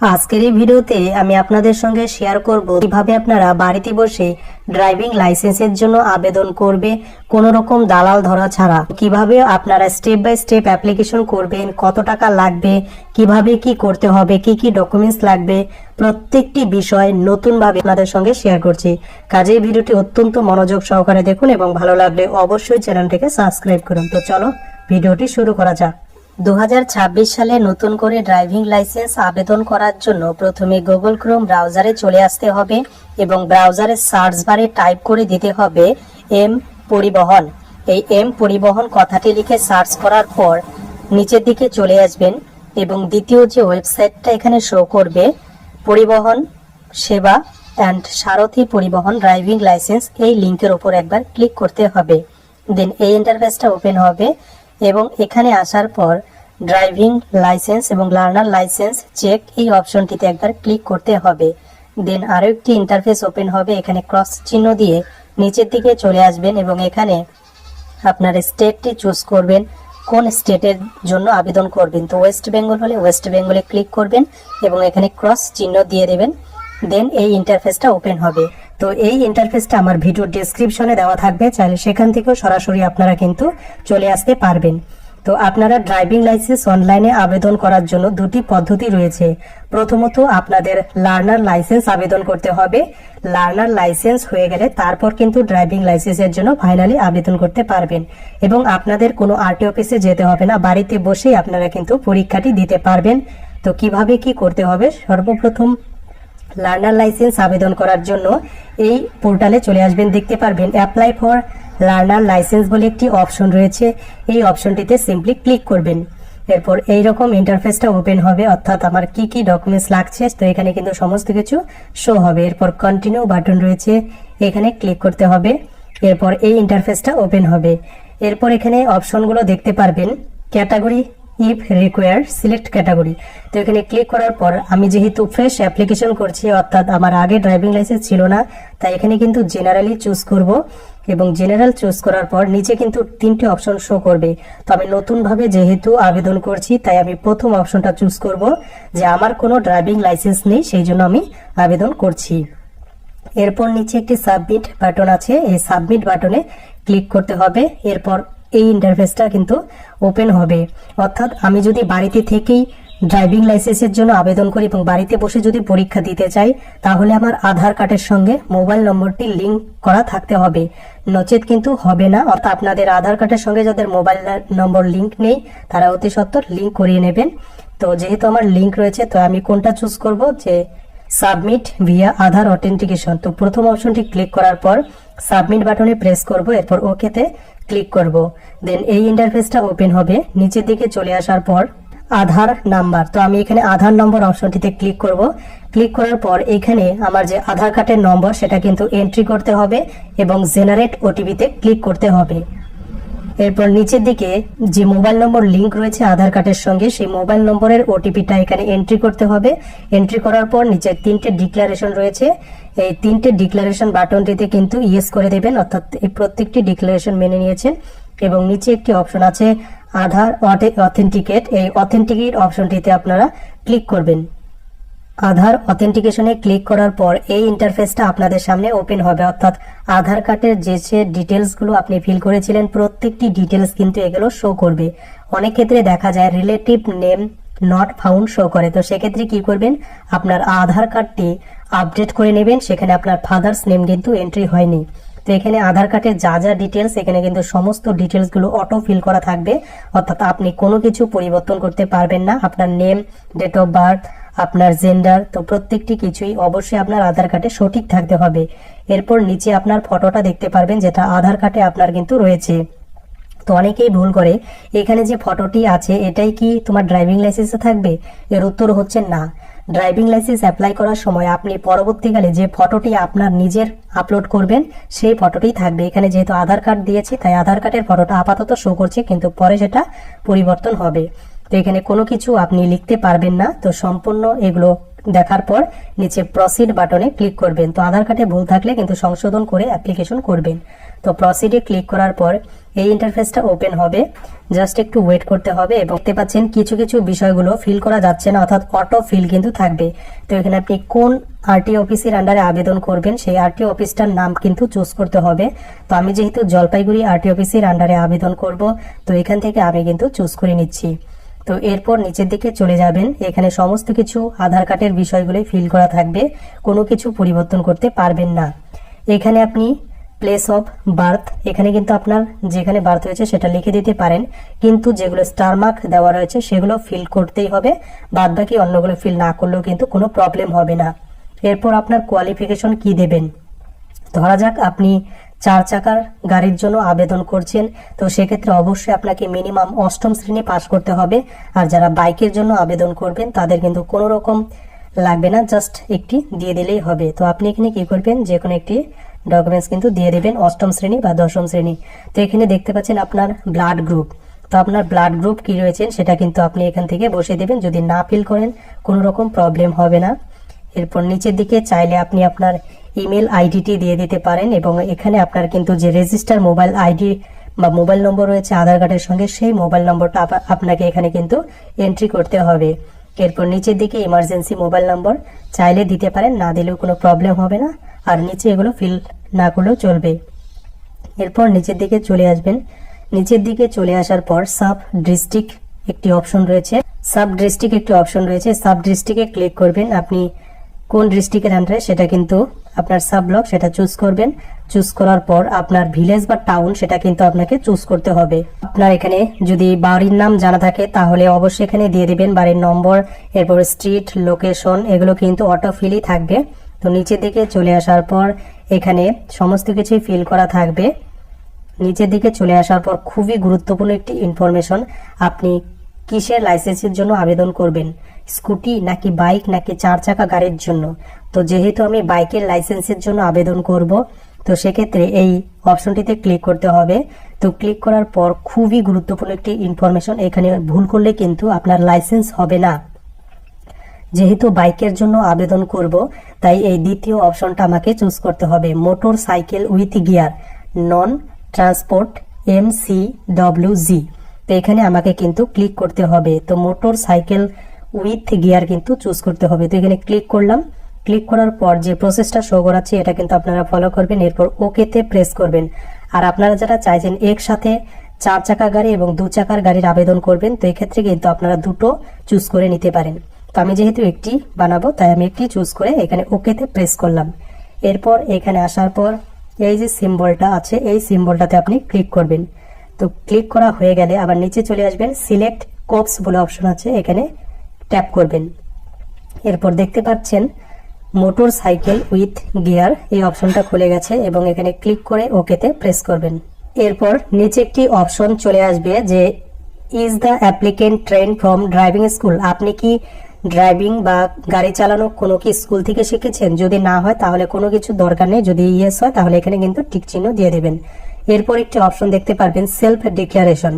আজকের এই ভিডিওতে আমি আপনাদের সঙ্গে শেয়ার করব কীভাবে আপনারা বাড়িতে বসে ড্রাইভিং লাইসেন্সের জন্য আবেদন করবে কোনো রকম দালাল ধরা ছাড়া। কীভাবে আপনারা স্টেপ বাই স্টেপ অ্যাপ্লিকেশন করবেন, কত টাকা লাগবে, কীভাবে কি করতে হবে, কি কি ডকুমেন্টস লাগবে, প্রত্যেকটি বিষয় নতুনভাবে আপনাদের সঙ্গে শেয়ার করছি। কাজেই ভিডিওটি অত্যন্ত মনোযোগ সহকারে দেখুন এবং ভালো লাগলে অবশ্যই চ্যানেলটিকে সাবস্ক্রাইব করুন। তো চলো, ভিডিওটি শুরু করা যাক। দু হাজার ছাব্বিশ সালে নতুন করে ড্রাইভিং লাইসেন্স আবেদন করার জন্য প্রথমে গুগল ক্রোম ব্রাউজারে চলে আসতে হবে এবং ব্রাউজারের সার্চ বারে টাইপ করে দিতে হবে এম পরিবহন। এই এম পরিবহন কথাটি লিখে সার্চ করার পর নিচের দিকে চলে আসবেন এবং দ্বিতীয় যে ওয়েবসাইটটা এখানে শো করবে, পরিবহন সেবা অ্যান্ড সারথি পরিবহন ড্রাইভিং লাইসেন্স, এই লিংকের উপর একবার ক্লিক করতে হবে। দেন এই ইন্টারফেসটা ওপেন হবে এবং এখানে আসার পর ড্রাইভিং লাইসেন্স এবং লার্নার লাইসেন্স চেক এই অপশনটিতে একবার ক্লিক করতে হবে। দেন আরও একটি ইন্টারফেস ওপেন হবে। এখানে ক্রস চিহ্ন দিয়ে নিচের দিকে চলে আসবেন এবং এখানে আপনার স্টেটটি চুজ করবেন। কোন স্টেটের জন্য আবেদন করবেন? তো ওয়েস্ট বেঙ্গল হলে ওয়েস্ট বেঙ্গলে ক্লিক করবেন এবং এখানে ক্রস চিহ্ন দিয়ে দেবেন। দেন এই ইন্টারফেসটা ওপেন হবে। তো এই ইন্টারফেসটা আমার ভিডিও ডেসক্রিপশনে দেওয়া থাকবে। চাইলে সেখান থেকেও সরাসরি আপনারা কিন্তু চলে আসতে পারবেন। তো আপনারা ড্রাইভিং লাইসেন্স অনলাইনে আবেদন করার জন্য দুটি পদ্ধতি রয়েছে। প্রথমত আপনাদের লার্নার লাইসেন্স আবেদন করতে হবে। লার্নার লাইসেন্স হয়ে গেলে তারপর কিন্তু ড্রাইভিং লাইসেন্সের জন্য ফাইনালি আবেদন করতে পারবেন। এবং আপনাদের কোনো আরটি অফিসে যেতে হবে না, বাড়িতে বসেই আপনারা কিন্তু পরীক্ষাটি দিতে পারবেন। তো কীভাবে কি করতে হবে? সর্বপ্রথম লার্নার লাইসেন্স আবেদন করার জন্য এই পোর্টালে চলে আসবেন, দেখতে পারবেন অ্যাপ্লাই ফর লার্নার লাইসেন্স বলে একটি অপশন রয়েছে। এই অপশনটিতে সিম্পলি ক্লিক করবেন। এরপর এই রকম ইন্টারফেসটা ওপেন হবে। অর্থাৎ আমার কি কি ডকুমেন্টস লাগছে, তো এখানে কিন্তু সমস্ত কিছু শো হবে। এরপর কন্টিনিউ বাটন রয়েছে। এখানে ক্লিক করতে হবে। এরপর এই ইন্টারফেসটা ওপেন হবে। এরপর এখানে অপশনগুলো দেখতে পারবেন। Category if require select category তো এখানে ক্লিক করার পর আমি যেহেতু ফ্রেশ অ্যাপ্লিকেশন করছি, অর্থাৎ আমার আগে ড্রাইভিং লাইসেন্স ছিল না, তাই এখানে কিন্তু জেনারেলি চুজ করব এবং জেনারেল চুজ করার পর নিচে কিন্তু তিনটি অপশন শো করবে। তো আমি নতুনভাবে যেহেতু আবেদন করছি, তাই আমি প্রথম অপশনটা চুজ করব যে আমার কোনো ড্রাইভিং লাইসেন্স নেই, সেই জন্য আমি আবেদন করছি। এরপর নিচে একটি সাবমিট বাটন আছে, এই সাবমিট বাটনে ক্লিক করতে হবে। এরপর এই ইন্টারফেসটা কিন্তু ওপেন হবে। অর্থাৎ আমি যদি বাড়িতে থেকেই ড্রাইভিং লাইসেন্সের জন্য আবেদন করি এবং বাড়িতে বসে যদি পরীক্ষা দিতে চাই, তাহলে আমার আধার কার্ডের সঙ্গে মোবাইল নম্বরটি লিংক করা থাকতে হবে। নচেত কিন্তু হবে না। অর্থাৎ আপনাদের আধার কার্ডের সঙ্গে যাদের মোবাইল নম্বর লিংক নেই, তারা অতি সত্বর লিংক করিয়ে নেবেন। তো যেহেতু আমার লিঙ্ক রয়েছে, তো আমি কোনটা চুজ করব? যে সাবমিট ভিয়া আধার অথেন্টিকেশন তো প্রথম অপশনটি ক্লিক করার পর সাবমিট বাটনে প্রেস করব। এরপর ওকেতে ক্লিক করব। দেন এই ইন্টারফেসটা ওপেন হবে। নিচের দিকে চলে আসার পর আধার নাম্বার। তো আমি এখানে আধার নম্বর অপশনটিতে ক্লিক করব। ক্লিক করার পর এখানে আমার যে আধার কার্ডের নম্বর, সেটা কিন্তু এন্ট্রি করতে হবে এবং জেনারেট ওটিপিতে ক্লিক করতে হবে। এরপর নিচের দিকে যে মোবাইল নম্বর লিংক রয়েছে আধার কার্ডের সঙ্গে, সেই মোবাইল নম্বরের ওটিপিটা এখানে এন্ট্রি করতে হবে। এন্ট্রি করার পর নিচে তিনটে ডিক্লারেশন রয়েছে। এই তিনটে ডিক্লারেশন বাটনটিতে কিন্তু ইয়েস করে দেবেন, অর্থাৎ এই প্রত্যেকটি ডিক্লারেশন মেনে নিয়েছেন এবং নিচে একটি অপশন আছে আধার অথেন্টিকেট এই অথেন্টিকেট অপশনটিতে আপনারা ক্লিক করবেন। আধার অথেন্টিকেশনে ক্লিক করার পর এই ইন্টারফেসটা আপনাদের সামনে ওপেন হবে, অর্থাৎ আধার কার্ডের যে যে ডিটেলসগুলো আপনি ফিল করেছিলেন, প্রত্যেকটি ডিটেলস কিন্তু এগুলো শো করবে। অনেক ক্ষেত্রে দেখা যায় relative name not found show করে। তো সেক্ষেত্রে কি করবেন? আপনার আধার কার্ডটি আপডেট করে নেবেন। সেখানে আপনার ফাদার্স নেম কিন্তু এন্ট্রি হয়নি। তো এখানে আধার কার্ডের যা যা ডিটেলস এখানে কিন্তু সমস্ত ডিটেলসগুলো অটো ফিল করা থাকবে। অর্থাৎ আপনি কোনো কিছু পরিবর্তন করতে পারবেন না। আপনার নেম ডেট অফ বার্থ আপনার জেন্ডার তো প্রত্যেকটি কিছুই অবশ্যই আপনার আধার কার্ডে সঠিক থাকতে হবে। এরপর নিচে আপনার ফটোটা দেখতে পারবেন, যেটা আধার কার্ডে আপনার কিন্তু রয়েছে। তো অনেকেই ভুল করে। এখানে যে ফটোটি আছে, এটাই কি তোমার ড্রাইভিং লাইসেন্সে থাকবে? এর উত্তর হচ্ছে না। ড্রাইভিং লাইসেন্স অ্যাপ্লাই করার সময় আপনি পরবর্তীকালে যে ফটোটি আপনার নিজের আপলোড করবেন, সেই ফটোটি থাকবে। এখানে যেহেতু আধার কার্ড দিয়েছি, তাই আধার কার্ডের ফটোটা আপাতত শো করছে, কিন্তু পরে সেটা পরিবর্তন হবে। তো এখানে কোনো কিছু আপনি লিখতে পারবেন না। তো সম্পূর্ণ এগুলো দেখার পর নিচে প্রসিড বাটনে ক্লিক করবেন। তো আধার কার্ডে ভুল থাকলে কিন্তু সংশোধন করে অ্যাপ্লিকেশন করবেন। তো প্রসিডে ক্লিক করার পর এই ইন্টারফেসটা ওপেন হবে। জাস্ট একটু ওয়েট করতে হবে এবং দেখতে পাচ্ছেন কিছু কিছু বিষয়গুলো ফিল করা যাচ্ছে না, অর্থাৎ অটো ফিল কিন্তু থাকবে। তো এখানে আপনি কোন আরটি অফিসের আন্ডারে আবেদন করবেন, সেই আরটি অফিসটার নাম কিন্তু চুজ করতে হবে। তো আমি যেহেতু জলপাইগুড়ি আরটি অফিসের আন্ডারে আবেদন করব, তো এখান থেকে আমি কিন্তু চুজ করে নিচ্ছি। তো এরপর নিচের দিকে চলে যাবেন। এখানে সমস্ত কিছু আধার কার্ডের বিষয়গুলি ফিল করা থাকবে। কোনো কিছু পরিবর্তন করতে পারবেন না। এখানে আপনি প্লেস অফ বার্থ এখানে কিন্তু আপনার যেখানে বার্থ হয়েছে সেটা লিখে দিতে পারেন। কিন্তু যেগুলো স্টার মার্ক দেওয়া রয়েছে সেগুলো ফিল করতেই হবে। বাদ বাকি অন্যগুলো ফিল না করলেও কিন্তু কোনো প্রবলেম হবে না। এরপর আপনার কোয়ালিফিকেশন কি দেবেন? ধরা যাক আপনি চার চাকার গাড়ির জন্য আবেদন করছেন, তো সেক্ষেত্রে অবশ্যই আপনাকে মিনিমাম অষ্টম শ্রেণি পাস করতে হবে। আর যারা বাইকের জন্য আবেদন করবেন, তাদের কিন্তু কোনো রকম লাগবে না জাস্ট একটি দিয়ে দিলেই হবে। তো আপনি এখানে কি করবেন? যে কোনো একটি ডকুমেন্টস কিন্তু দিয়ে দেবেন অষ্টম শ্রেণি বা দশম শ্রেণি। তো এখানে দেখতে পাচ্ছেন আপনার ব্লাড গ্রুপ তো আপনার ব্লাড গ্রুপ কি রয়েছে সেটা কিন্তু আপনি এখান থেকে বসে দেবেন। যদি না ফিল করেন, কোনো রকম প্রবলেম হবে না। এরপর নিচের দিকে চাইলে আপনি আপনার ইমেল আইডিটি দিয়ে দিতে পারেন এবং এখানে আপনার কিন্তু যে রেজিস্টার মোবাইল আইডি বা মোবাইল নম্বর রয়েছে আধার কার্ডের সঙ্গে সেই মোবাইল নম্বরটা আপ- আপনাকে এখানে কিন্তু এন্ট্রি করতে হবে। এরপর নিচের দিকে ইমার্জেন্সি মোবাইল নম্বর চাইলে দিতে পারেন, না দিলেও কোনো প্রবলেম হবে না, আর নিচে এগুলো ফিল না করলেও চলবে। এরপর নিচের দিকে চলে আসবেন। নিচের দিকে চলে আসার পর সাব ডিস্ট্রিক্ট একটি অপশন রয়েছে। সাব ডিস্ট্রিক্ট একটি অপশন রয়েছে। সাব ডিস্ট্রিক্টে ক্লিক করবেন। আপনি কোন ডিস্ট্রিক্টের আন্ডারে সেটা কিন্তু আপনার সাব ব্লক সেটা চুজ করবেন। চুজ করার পর আপনার ভিলেজ বা টাউন সেটা কিন্তু আপনাকে চুজ করতে হবে। আপনার এখানে যদি বাড়ির নাম জানা থাকে, তাহলে অবশ্যই এখানে দিয়ে দিবেন। বাড়ির নম্বর, এরপর স্ট্রিট লোকেশন এগুলো কিন্তু অটো ফিলই থাকবে। তো নিচের দিকে চলে আসার পর এখানে সমস্ত কিছুই ফিল করা থাকবে। নিচের দিকে চলে আসার পর খুবই গুরুত্বপূর্ণ একটি ইনফরমেশন আপনি কিসের লাইসেন্সের জন্য আবেদন করবেন? স্কুটি নাকি বাইক নাকি চার চাকা গাড়ির জন্য? তো যেহেতু আমি বাইকের লাইসেন্সের জন্য আবেদন করব, তো সেক্ষেত্রে এই অপশনটিতে ক্লিক করতে হবে। তো ক্লিক করার পর খুবই গুরুত্বপূর্ণ একটি ইনফরমেশন এখানে ভুল করলে কিন্তু আপনার লাইসেন্স হবে না। যেহেতু বাইকের জন্য আবেদন করব, তাই এই দ্বিতীয় অপশনটা আমাকে চুজ করতে হবে। Motorcycle with gear, non transport, M C W G. তো এখানে আমাকে কিন্তু ক্লিক করতে হবে। তো মোটর সাইকেল উইথ গিয়ার কিন্তু চুজ করতে হবে। তো এখানে ক্লিক করলাম। ক্লিক করার পর যে প্রসেসটা শো করাচ্ছে, এটা কিন্তু আপনারা ফলো করবেন। এরপর ওকেতে প্রেস করবেন। আর আপনারা যারা চাইছেন একসাথে চার চাকা গাড়ি এবং দু চাকার গাড়ির আবেদন করবেন, তো এক্ষেত্রে কিন্তু আপনারা দুটো চুজ করে নিতে পারেন। তো আমি যেহেতু একটি বানাবো, তাই আমি একটি চুজ করে এখানে ওকেতে প্রেস করলাম। এরপর এখানে আসার পর এই যে সিম্বলটা আছে, এই সিম্বলটাতে আপনি ক্লিক করবেন। তো ক্লিক করা হয়ে গেলে আবার নিচে চলে আসবেন সিলেক্ট কোপস বলে অপশন আছে। এখানে ট্যাপ করবেন। এরপর দেখতে পাচ্ছেন মোটর সাইকেল উইথ গিয়ার এই অপশনটা খুলে গেছে এবং এখানে ক্লিক করে ওকেতে প্রেস করবেন। এরপর নিচে একটি অপশন চলে আসবে যে is the applicant train from driving school আপনি কি ড্রাইভিং বা গাড়ি চালানো কোনো কি স্কুল থেকে শিখেছেন? যদি না হয়, তাহলে কোনো কিছু দরকার নেই। যদি ইয়েস হয়, তাহলে এখানে কিন্তু টিক চিহ্ন দিয়ে দেবেন। এরপর একটি অপশন দেখতে পারবেন সেলফ ডিক্লারেশন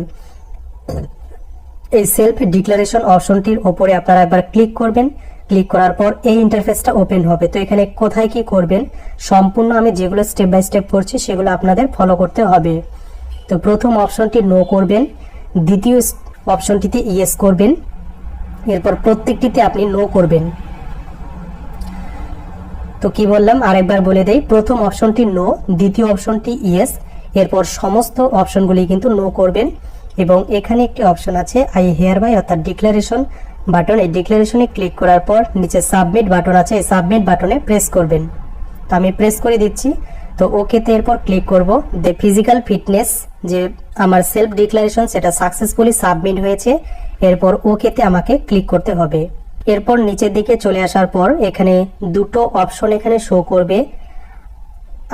এই সেলফ ডিক্লারেশন অপশনটির ওপরে আপনারা একবার ক্লিক করবেন। ক্লিক করার পর এই ইন্টারফেসটা ওপেন হবে। তো এখানে কোথায় কি করবেন? সম্পূর্ণ আমি যেগুলো স্টেপ বাই স্টেপ করছি, সেগুলো আপনাদের ফলো করতে হবে। তো প্রথম অপশনটি নো করবেন। দ্বিতীয় অপশনটিতে ইয়েস করবেন। এরপর প্রত্যেকটিতে আপনি নো করবেন। তো কি বললাম? আরেকবার বলে দেই, প্রথম অপশনটি নো দ্বিতীয় অপশনটি ইয়েস এরপর সমস্ত অপশনগুলি কিন্তু নো করবেন। এবং এখানে একটি অপশন আছে আই হেয়ার বাই অর্থাৎ ডিক্লারেশন বাটন এই ডিক্লারেশনে ক্লিক করার পর নিচে সাবমিট বাটন আছে। এই সাবমিট বাটনে প্রেস করবেন। তো আমি প্রেস করে দিচ্ছি। তো ওকেতে এরপর ক্লিক করব। যে ফিজিক্যাল ফিটনেস যে আমার সেলফ ডিক্লারেশন সেটা সাকসেসফুলি সাবমিট হয়েছে। এরপর ওকেতে আমাকে ক্লিক করতে হবে। এরপর নিচের দিকে চলে আসার পর এখানে দুটো অপশন এখানে শো করবে।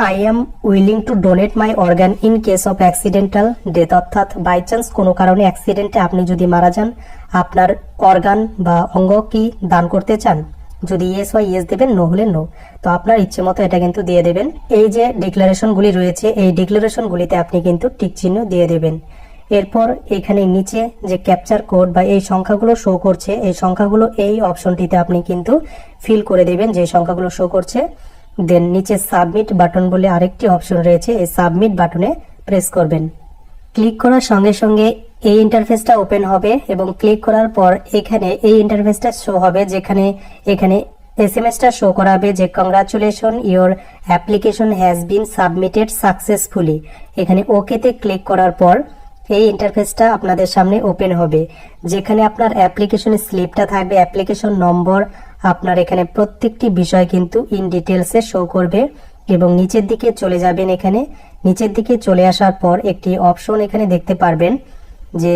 I am willing to donate my organ in case of accidental death অর্থাৎ বাই চান্স কোনো কারণে অ্যাক্সিডেন্টে আপনি যদি মারা যান, আপনার অর্গান বা অঙ্গ কি দান করতে চান? যদি ইয়েস হয় ইয়েস দেবেন নো হলে নো তো আপনার ইচ্ছে মতো এটা কিন্তু দিয়ে দেবেন। এই যে ডিক্লারেশনগুলি রয়েছে, এই ডিক্লারেশনগুলিতে আপনি কিন্তু টিক চিহ্ন দিয়ে দেবেন। এরপর এখানে নিচে যে ক্যাপচার কোড বা এই সংখ্যাগুলো শো করছে, এই সংখ্যাগুলো এই অপশনটিতে আপনি কিন্তু ফিল করে দেবেন যে সংখ্যাগুলো শো করছে। দেন নিচে সাবমিট বাটন বলে আরেকটি অপশন রয়েছে, এই সাবমিট বাটনে প্রেস করবেন। ক্লিক করার সঙ্গে সঙ্গে এই ইন্টারফেসটা ওপেন হবে এবং ক্লিক করার পর এখানে এই ইন্টারফেসটা শো হবে, যেখানে এখানে এসএমএসটা শো করাবে যে congratulation your application has been submitted successfully এখানে ওকেতে ক্লিক করার পর এই ইন্টারফেসটা আপনাদের সামনে ওপেন হবে, যেখানে আপনার অ্যাপ্লিকেশনের স্লিপটা থাকবে, অ্যাপ্লিকেশন নম্বর আপনার এখানে প্রত্যেকটি বিষয় কিন্তু ইন ডিটেলসে শো করবে এবং নিচের দিকে চলে যাবেন এখানে। নিচের দিকে চলে আসার পর একটি অপশন এখানে দেখতে পারবেন যে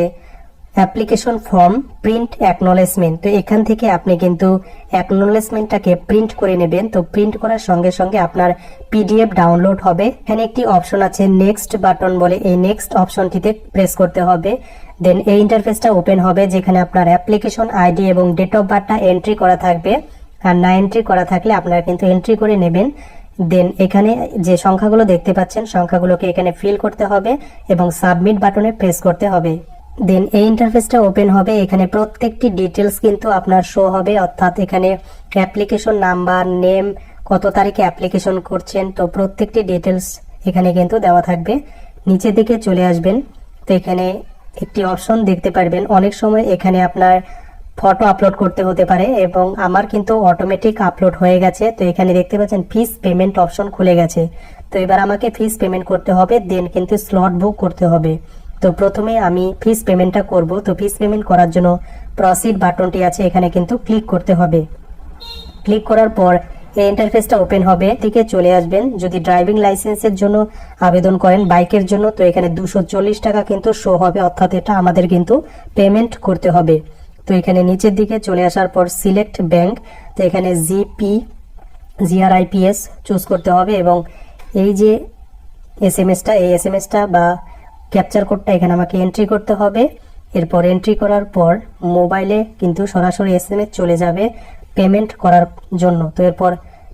অ্যাপ্লিকেশন ফর্ম প্রিন্ট অ্যাকনোলেজমেন্ট তো এখান থেকে আপনি কিন্তু অ্যাকনোলেজমেন্টটাকে প্রিন্ট করে নেবেন। তো প্রিন্ট করার সঙ্গে সঙ্গে আপনার পিডিএফ ডাউনলোড হবে। এখানে একটি অপশন আছে নেক্সট বাটন বলে। এই নেক্সট অপশনটিতে প্রেস করতে হবে। দেন এই ইন্টারফেসটা ওপেন হবে যেখানে আপনার অ্যাপ্লিকেশন আইডি এবং ডেট অফ বার্থটা এন্ট্রি করা থাকবে। আর না এন্ট্রি করা থাকলে আপনারা কিন্তু এন্ট্রি করে নেবেন। দেন এখানে যে সংখ্যাগুলো দেখতে পাচ্ছেন, সংখ্যাগুলোকে এখানে ফিল করতে হবে এবং সাবমিট বাটনে প্রেস করতে হবে। দেন এই ইন্টারফেসটা ওপেন হবে, এখানে প্রত্যেকটি ডিটেলস কিন্তু আপনার শো হবে। অর্থাৎ এখানে অ্যাপ্লিকেশন নাম্বার নেম কত তারিখে অ্যাপ্লিকেশন করছেন, তো প্রত্যেকটি ডিটেলস এখানে কিন্তু দেওয়া থাকবে। নিচের দিকে চলে আসবেন। তো এখানে একটি অপশন দেখতে পারবেন। অনেক সময় এখানে আপনার ফটো আপলোড করতে হতে পারে এবং আমার কিন্তু অটোমেটিক আপলোড হয়ে গেছে। তো এখানে দেখতে পাচ্ছেন ফিস পেমেন্ট অপশন খুলে গেছে। তো এবার আমাকে ফিস পেমেন্ট করতে হবে দেন কিন্তু স্লট বুক করতে হবে। তো প্রথমে আমি ফিস পেমেন্টটা করব। তো ফিস পেমেন্ট করার জন্য প্রসিড বাটনটি আছে, এখানে কিন্তু ক্লিক করতে হবে। ক্লিক করার পর এই ইন্টারফেসটা ওপেন হবে। থেকে চলে আসবেন। যদি ড্রাইভিং লাইসেন্সের জন্য আবেদন করেন বাইকের জন্য, তো এখানে দুশো টাকা কিন্তু শো হবে। অর্থাৎ এটা আমাদের কিন্তু পেমেন্ট করতে হবে। তো এখানে নিচের দিকে চলে আসার পর সিলেক্ট ব্যাংক তো এখানে জিপি জিআরআইপিএস চুজ করতে হবে এবং এই যে এস এম এসটা এই এস এম এসটা বা ক্যাপচার কোডটা এখানে আমাকে এন্ট্রি করতে হবে। এরপর এন্ট্রি করার পর মোবাইলে কিন্তু সরাসরি এস এম এস চলে যাবে। পেমেন্ট করার জন্য। তো এরপর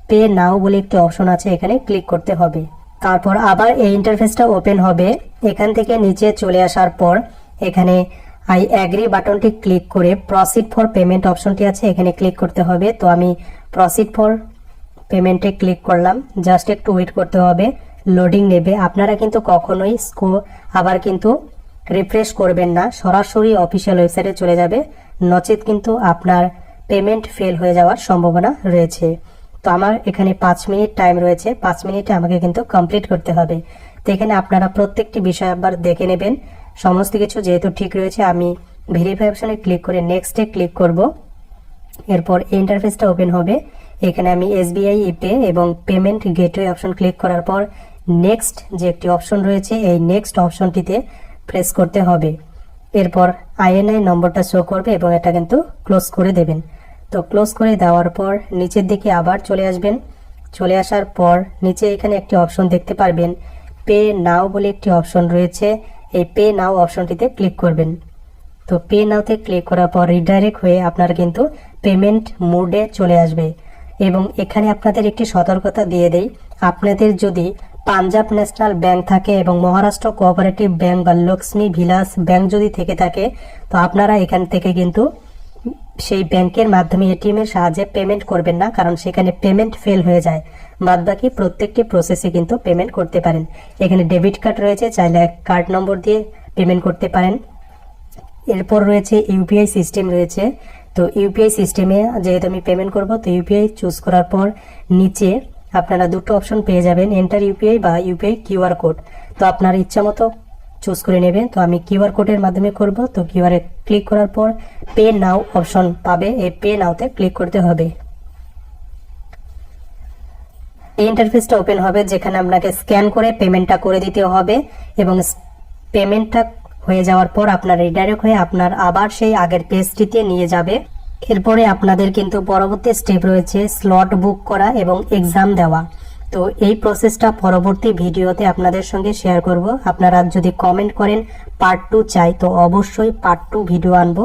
পে নাও বলে একটি অপশন আছে, এখানে ক্লিক করতে হবে। তারপর আবার এই ইন্টারফেসটা ওপেন হবে। এখান থেকে নিচে চলে আসার পর এখানে আই অ্যাগ্রি বাটনটি ক্লিক করে প্রসিড ফর পেমেন্ট অপশনটি আছে, এখানে ক্লিক করতে হবে। তো আমি প্রসিড ফর পেমেন্টে ক্লিক করলাম। জাস্ট একটু ওয়েট করতে হবে। লোডিং নেবে। আপনারা কিন্তু কখনোই স্কো আবার কিন্তু রিফ্রেশ করবেন না। সরাসরি অফিসিয়াল ওয়েবসাইটে চলে যাবে। নচেত কিন্তু আপনার পেমেন্ট ফেল হয়ে যাওয়ার সম্ভাবনা রয়েছে। তো আমার এখানে পাঁচ মিনিট টাইম রয়েছে। পাঁচ মিনিটে আমাকে কিন্তু কমপ্লিট করতে হবে। তো এখানে আপনারা প্রত্যেকটি বিষয় আবার দেখে নেবেন। সমস্ত কিছু যেহেতু ঠিক রয়েছে, আমি ভেরিফাই অপশনে ক্লিক করে নেক্সটে ক্লিক করব। এরপর ইন্টারফেসটা ওপেন হবে। এখানে আমি এসবিআই ইপে এবং পেমেন্ট গেটওয়ে অপশন ক্লিক করার পর নেক্সট যে একটি অপশন রয়েছে, এই নেক্সট অপশনটিতে প্রেস করতে হবে। এরপর আইএনআই নম্বরটা শো করবে এবং এটা কিন্তু ক্লোজ করে দেবেন। তো ক্লোজ করে দেওয়ার পর নিচের দিকে আবার চলে আসবেন। চলে আসার পর নিচে এখানে একটি অপশন দেখতে পারবেন। পে নাও বলে একটি অপশন রয়েছে। এই পে নাও অপশনটিতে ক্লিক করবেন। তো পে নাওতে ক্লিক করার পর রিডাইরেক্ট হয়ে আপনার কিন্তু পেমেন্ট মোডে চলে আসবে। এবং এখানে আপনাদের একটি সতর্কতা দিয়ে দেই। আপনাদের যদি পাঞ্জাব ন্যাশনাল ব্যাংক থাকে এবং মহারাষ্ট্র কোঅপারেটিভ ব্যাংক বা লক্ষ্মী ভিলাস ব্যাংক যদি থেকে থাকে, তো আপনারা এখান থেকে কিন্তু সেই ব্যাংকের মাধ্যমে এটিএম এর সাহায্যে পেমেন্ট করবেন না, কারণ সেখানে পেমেন্ট ফেল হয়ে যায়। বাদ বাকি প্রত্যেকটি প্রসেসে কিন্তু পেমেন্ট করতে পারেন। এখানে ডেবিট কার্ড রয়েছে, চাইলে কার্ড নম্বর দিয়ে পেমেন্ট করতে পারেন। এরপর রয়েছে ইউপিআই সিস্টেম রয়েছে। তো ইউপিআই সিস্টেমে যেহেতু আমি পেমেন্ট করব, তো ইউপিআই চুজ করার পর নিচে আপনারা দুটো অপশন পেয়ে যাবেন। এন্টার ইউপিআই বা ইউপিআই কিউআর কোড তো আপনার ইচ্ছা মতো চুজ করে নেবেন। তো আমি কিউআর কোডের মাধ্যমে করব। তো কিউআরে ক্লিক করার পর পে নাও অপশন পাবে। এই পে নাওতে ক্লিক করতে হবে। এই ইন্টারফেসটা ওপেন হবে যেখানে আপনাকে স্ক্যান করে পেমেন্টটা করে দিতে হবে এবং পেমেন্টটা হয়ে যাওয়ার পর আপনার রিডাইরেক্ট হয়ে আপনার আবার সেই আগের পেজটিতে নিয়ে যাবে। এরপরে আপনাদের কিন্তু পরবর্তী স্টেপ রয়েছে স্লট বুক করা এবং এক্সাম দেওয়া। তো এই প্রসেসটা পরবর্তী ভিডিওতে আপনাদের সঙ্গে শেয়ার করব। আপনারা যদি কমেন্ট করেন পার্ট টু চাই, তো অবশ্যই পার্ট টু ভিডিও আনব।